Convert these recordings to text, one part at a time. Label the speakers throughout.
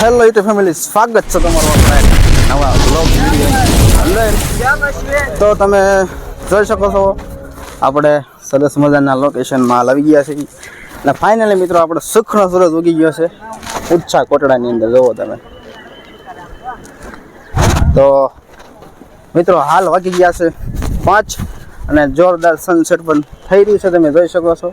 Speaker 1: Hello YouTube family સ્વાગત છે તમારું નવા બ્લોગ અંદર. તો તમે જોઈ શકો છો, આપણે સરસ મજાના લોકેશનમાં આવી ગયા છીએ. અને ફાઇનલી મિત્રો, આપણે સુખનો સૂરજ ઉગી ગયો છે ઉચ્છા કોટડાની અંદર, જુઓ તમે. તો મિત્રો, હાલ વાગી ગયા છે પાંચ અને જોરદાર સનસેટ પણ થઈ રહ્યું છે, તમે જોઈ શકો છો.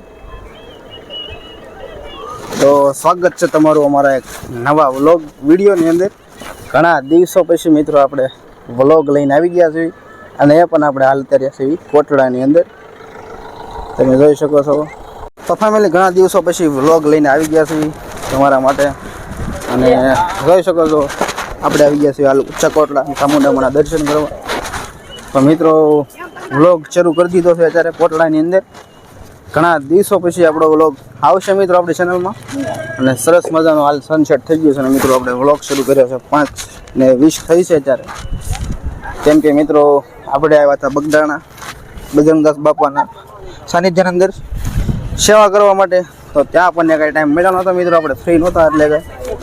Speaker 1: તો સ્વાગત છે તમારું અમારા એક નવા વ્લોગ વિડીયોની અંદર. ઘણા દિવસો પછી મિત્રો આપણે વ્લોગ લઈને આવી ગયા છીએ અને એ પણ આપણે હાલ અત્યારે છીએ કોટડાની અંદર. તમે જોઈ શકો છો. તો ફેમિલી ઘણા દિવસો પછી વ્લોગ લઈને આવી ગયા છીએ તમારા માટે. અને જોઈ શકો છો, આપણે આવી ગયા છીએ હાલ ઉચ્ચા કોટડા ચામુંડામાના દર્શન કરવા. તો મિત્રો, વ્લોગ શરૂ કરી દીધો છે અત્યારે કોટડાની અંદર. ઘણા દિવસો પછી આપણો વ્લોગ આવશે મિત્રો આપણી ચેનલમાં અને સરસ મજાનો હાલ સનસેટ થઈ ગયો છે અને મિત્રો, આપણે વ્લોગ શરૂ કર્યો છે પાંચ ને વીસ થઈ છે અત્યારે. કેમ કે મિત્રો, આપણે આવ્યા હતા બગદાણા, બજરંગદાસ બાપાના સાનિધ્યની અંદર સેવા કરવા માટે. તો ત્યાં આપણને કાંઈ ટાઈમ મળ્યો નહોતો મિત્રો, આપણે ફ્રી નહોતા એટલે કે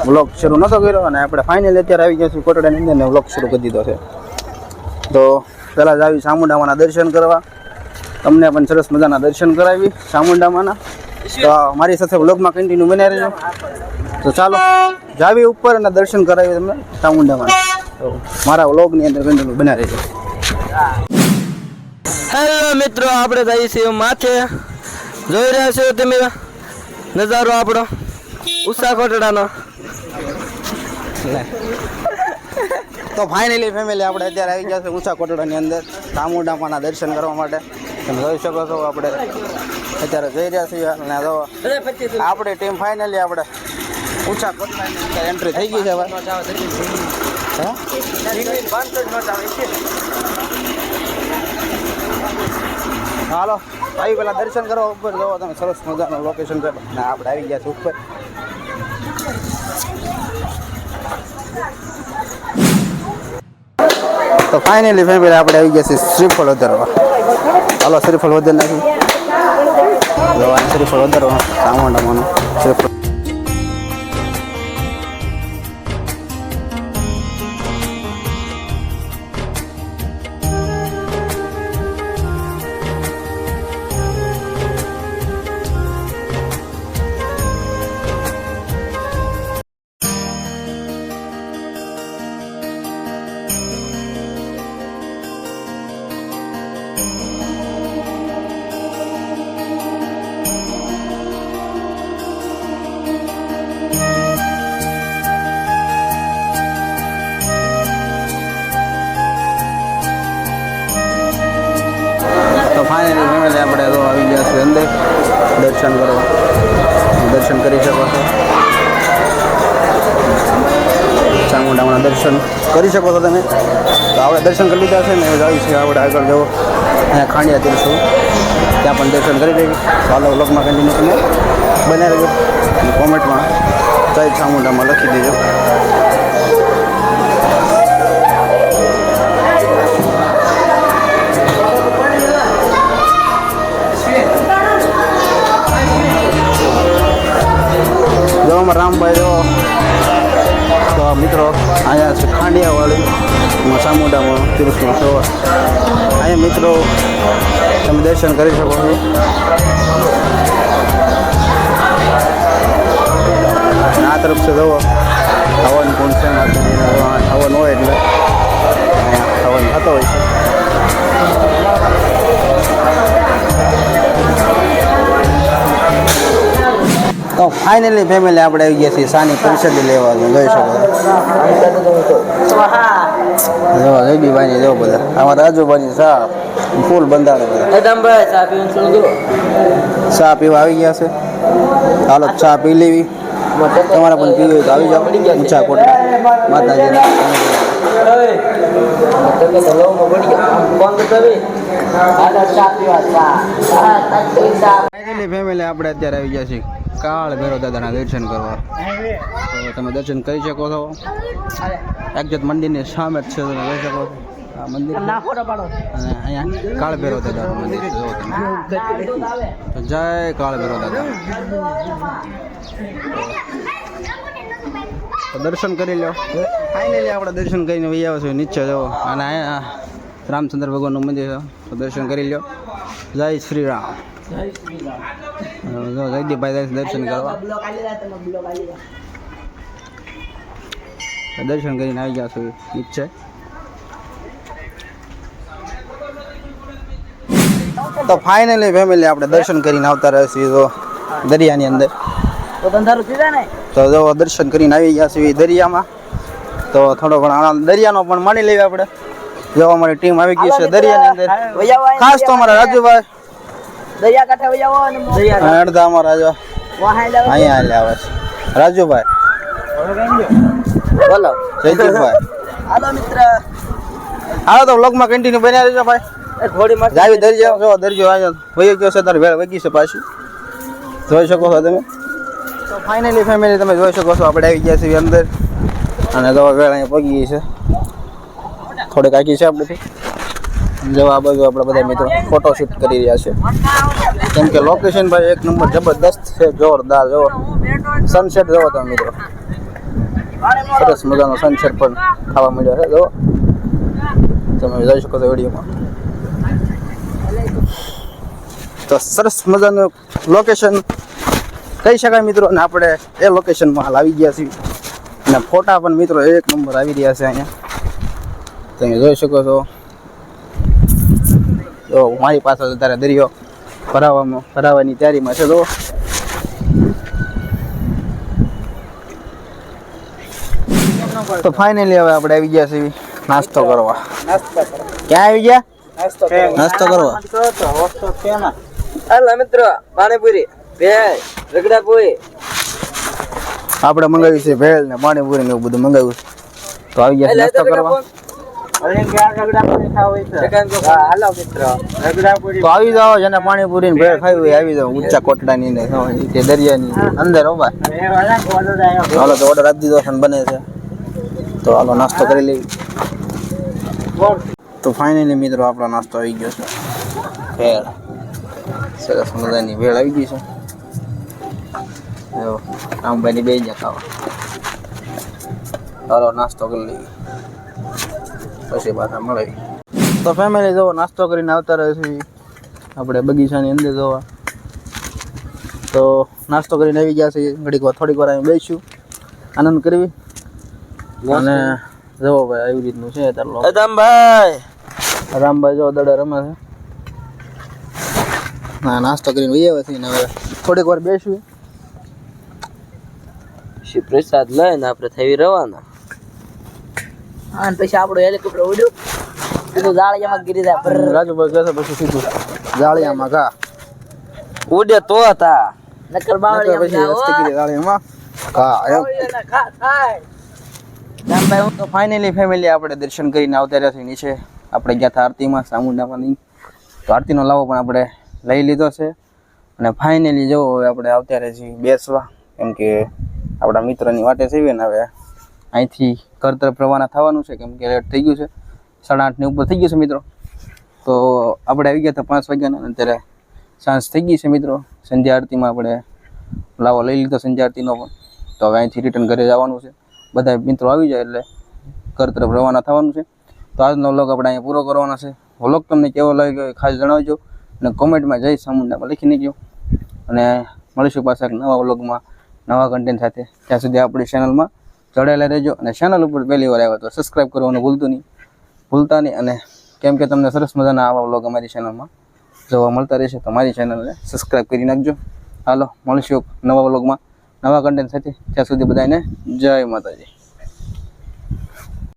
Speaker 1: વ્લોગ શરૂ નહોતો કર્યો અને આપણે ફાઇનલી અત્યારે આવી ગયા છીએ કોટડાની અંદર વ્લોગ શરૂ કરી દીધો છે. તો પહેલાં જ આવી ચામુંડામાના દર્શન કરવા. તમને પણ સરસ મજાના દર્શન કરાવી ચામુંડામાના. તો મારી સાથે વ્લોગમાં કન્ટિન્યુ બન્યા રહેજો. તો ચાલો જાવી ઉપર અને દર્શન કરાવી તમને ચામુંડામાં તો મારા વ્લોગની અંદર કન્ટિન્યુ બન્યા રહેજો.
Speaker 2: હેલો મિત્રો આપણે જઈએ છીએ માથે. જોઈ રહ્યા છો તમે નજારો આપણો? ઉષા કોટડાનો
Speaker 1: તો ફાઇનલી ફેમિલી આપણે અત્યારે આવી ગયા છે ઊંચા કોટડાની અંદર ચામુંડામાના દર્શન કરવા માટે. તમે જોઈ શકો છો આપણે અત્યારે જઈ રહ્યા છીએ અને જો આપણી ટીમ ફાઇનલી આપણે ઊંચા એન્ટ્રી થઈ ગઈ છે હાલો, આવી પેલા દર્શન કરો ઉપર જવો તમે, સરસ મજાનું લોકેશન છે. ને આપણે આવી ગયા છે ઉપર. તો ફાઇનલી ફેમિલી આપણે આવી ગયા છીએ શ્રીફળ વધારવા હાલો શ્રીફળ વધારી નાખ્યું જો આ શ્રીફળ દર્શન કરવા. દર્શન કરી શકો છો. ચામુંડામાં દર્શન કરી શકો છો તમે. તો આપણે દર્શન કરી લીધા છે ને જાવી છે આપણે આગળ જવો. અહીંયા ખાંડિયા તીરશું ત્યાં પણ દર્શન કરી લેવી ચાલો વ્લોગમાં કન્ટિન્યુ તમે બનાવી દો કોમેન્ટમાં જય ચામુંડામાં લખી દેજો. અમારા રામભાઈ જો તો મિત્રો, અહીંયા છે ખાંડિયાવાળી ચામુંડામાં તીર્થમાં છો અહીંયા મિત્રો, તમે દર્શન કરી શકો છો. આ તરફ છે જવો હવન કુંડ છે હવન હોય એટલે હવન થતો હોય છે. તો ફાઇનલી ફેમિલી આપણે આવી ગયા છીએ સાની પરિષદ લેવા જોઈ શકો જો જો જયબીભાઈની જો બધા અમારા આજુબાજુ સા ફૂલ બંધાડે બધા
Speaker 2: ચા
Speaker 1: પીવા આવી ગયા છે ચાલો ચા પી લેવી તમારા પણ પીવી તો આવી જાઓ ઊંચા માતાજીના ફાઇનલી ફેમિલી આપણે અત્યારે આવી ગયા છીએ કાળ ભૈરવ દાદાના દર્શન કરવા. તો તમે દર્શન કરી શકો છો. એકજત મંદિરની સામે જ છે તમે જોઈ શકો છો. આ મંદિર અને અહીંયા કાળ ભૈરવ દાદાનું મંદિર છે જુઓ તમે. તો જય કાળ ભૈરવ દાદા. તો દર્શન કરી લો ફાઇનલી આપણે દર્શન કરીને વહી આવે છે નીચે જવો અને અહીંયા રામચંદ્ર ભગવાનનું મંદિર છે તો દર્શન કરી લો જય શ્રી રામ. જયદીપભાઈ દર્શન કરવા. દર્શન કરીને આવી ગયા છું? નીચે તો ફાઇનલી ફેમિલી આપણે દર્શન કરીને આવતા રહીશું તો દરિયાની અંદર.
Speaker 2: તો
Speaker 1: જો દર્શન કરીને આવી ગયા છીએ દરિયામાં. તો થોડો ઘણો આનંદ દરિયાનો પણ માણી લઈએ આપણે. જો અમારી ટીમ આવી ગઈ છે દરિયાની અંદર. ખાસ તો અમારા રાજુભાઈ.
Speaker 2: દરિયા કાંઠે અને
Speaker 1: અહીંયા હાલે આવે છે. રાજુભાઈ.
Speaker 2: બોલો.
Speaker 1: જયદીપભાઈ
Speaker 2: હાલો મિત્ર.
Speaker 1: હાલો તો વ્લોગમાં કન્ટિન્યુ બન્યા રહેજો ભાઈ.
Speaker 2: એ ઘોડી માં
Speaker 1: જાવી દરિયો જો દરિયો આવ્યો વહી ગયો છે તારે વેળ વગી છે પાછી. જોઈ શકો છો તમે? તો ફાઇનલી ફેમિલી તમે જોઈ શકો છો આપણે આવી ગયા છીએ અંદર. અને જો વેળ અહીંયા પગી ગઈ છે. થોડીક આખી છે આપણેથી જો આ બાજુ આપણા બધા મિત્રો. ફોટો શૂટ કરી રહ્યા છે. કેમ કે લોકેશન ભાઈ એક નંબર જબરદસ્ત છે, જોરદાર. જો સનસેટ જોવો તમે મિત્રો. સરસ મજાનો સનસેટ પણ ખાવા મળ્યો છે જો તમે જોઈ શકો છો વિડીયોમાં. તો સરસ મજાનું લોકેશન કહી શકાય મિત્રો. અને આપણે એ લોકેશનમાં હાલ આવી ગયા છીએ. અને ફોટા પણ મિત્રો એક નંબર આવી રહ્યા છે અહીંયા. તમે જોઈ શકો છો. તો મારી પાસે અત્યારે દરિયો ભરાવામાં ભરાવાની તૈયારીમાં છે તો તો ફાઇનલી હવે આપણે આવી ગયા છીએ નાસ્તો કરવા. ક્યાં આવી ગયા? નાસ્તો કરવા.
Speaker 2: હાલો મિત્ર પાણીપુરી ભેળ રગડાપુરી.
Speaker 1: આપણે મંગાવી છે ભેળ ને પાણીપુરી ને એવું બધું મંગાવ્યું છે. તો આવી ગયા નાસ્તો કરવા. તો આવી જાઓ જેને પાણીપુરી ને ભેળ ખાવી હોય આવી જાઓ ઊંચા કોટડાની ને અંદર હો હાલો તો ઓર્ડર આપી દીધો છે બને છે. તો હાલો નાસ્તો કરી લઈ તો ફાઇનલી મિત્રો આપણો નાસ્તો આવી ગયો છે. ભેળ. સરસ મજાની ભેળ આવી ગઈ છે. રામભાઈ ની બે જ ખાવા. હાલો નાસ્તો કરી લેવી પછી પાછા મળે. તો ફેમિલી જવો નાસ્તો કરીને આવતા રહે છે. આપણે બગીચાની અંદર જોવા. તો નાસ્તો કરીને આવી ગયા છે ઘડીક વાર થોડીક વાર અહીં બેસીશું. આનંદ કરવી. અને જવો ભાઈ આવી રીતનું છે ચાલો
Speaker 2: રામભાઈ
Speaker 1: રામભાઈ જો દડે રમે છે. ના નાસ્તો કરીને વહી આવે છે ને હવે થોડીક વાર બેસવું
Speaker 2: શ્રી પ્રસાદ લઈને આપણે થઈ રવાના. અને પછી આપણો હેલિકોપ્ટર ઉડ્યું. સીધું જાળિયામાં ગીરી જાય.
Speaker 1: રાજુભાઈ કહેશે પછી સીધું. જાળિયામાં ઘા
Speaker 2: ઉડે તો હતા નકર
Speaker 1: નકર પછી હસ્તગીરી જાળિયામાં. ઘા એમ?
Speaker 2: રામભાઈ
Speaker 1: તો ફાઇનલી ફેમિલી આપણે દર્શન કરીને આવતા નીચે. આપણે ગયા હતા આરતીમાં ચામુંડામાંની તો આરતીનો લાવો પણ આપણે લઈ લીધો છે. અને ફાઇનલી જવો હવે આપણે આવતા છીએ બેસવા. કેમ કે આપણા મિત્રની વાટે છે ને હવે. અહીંથી ઘર તરફ રવાના થવાનું છે, કેમ કે લેટ થઈ ગયું છે. સાડા આઠની ઉપર થઈ ગયું છે મિત્રો. તો આપણે આવી ગયા હતા પાંચ વાગ્યાના અત્યારે સાંજ થઈ ગઈ છે મિત્રો. સંધ્યા આરતીમાં આપણે લાવો લઈ લીધો સંધ્યા આરતીનો પણ. તો હવે અહીંથી રિટર્ન ઘરે જવાનું છે. બધા મિત્રો આવી જાય એટલે ઘર તરફ રવાના થવાનું છે. તો આજનો વ્લોગ આપણે અહીંયા પૂરો કરવાનો છે. વ્લોગ તમને કેવો લાગ્યો ખાસ જણાવજો અને કોમેન્ટમાં જય સામુંડામાં લખી નાખજો. અને મળીશું પાછા નવા વ્લોગમાં નવા કન્ટેન્ટ સાથે. ત્યાં સુધી આપણી ચેનલમાં જોડાયેલા રહેજો અને ચેનલ ઉપર પહેલી વાર આવ્યો તો સબસ્ક્રાઈબ કરવાનું ભૂલતું નહીં. ભૂલતા નહીં અને કેમ કે તમને સરસ મજાના આવા વ્લોગ અમારી ચેનલમાં જોવા મળતા રહેશે તો મારી ચેનલને સબસ્ક્રાઈબ કરી નાખજો. હાલો, મળીશું નવા વ્લોગમાં નવા કન્ટેન્ટ સાથે ત્યાં સુધી બધાને જય માતાજી.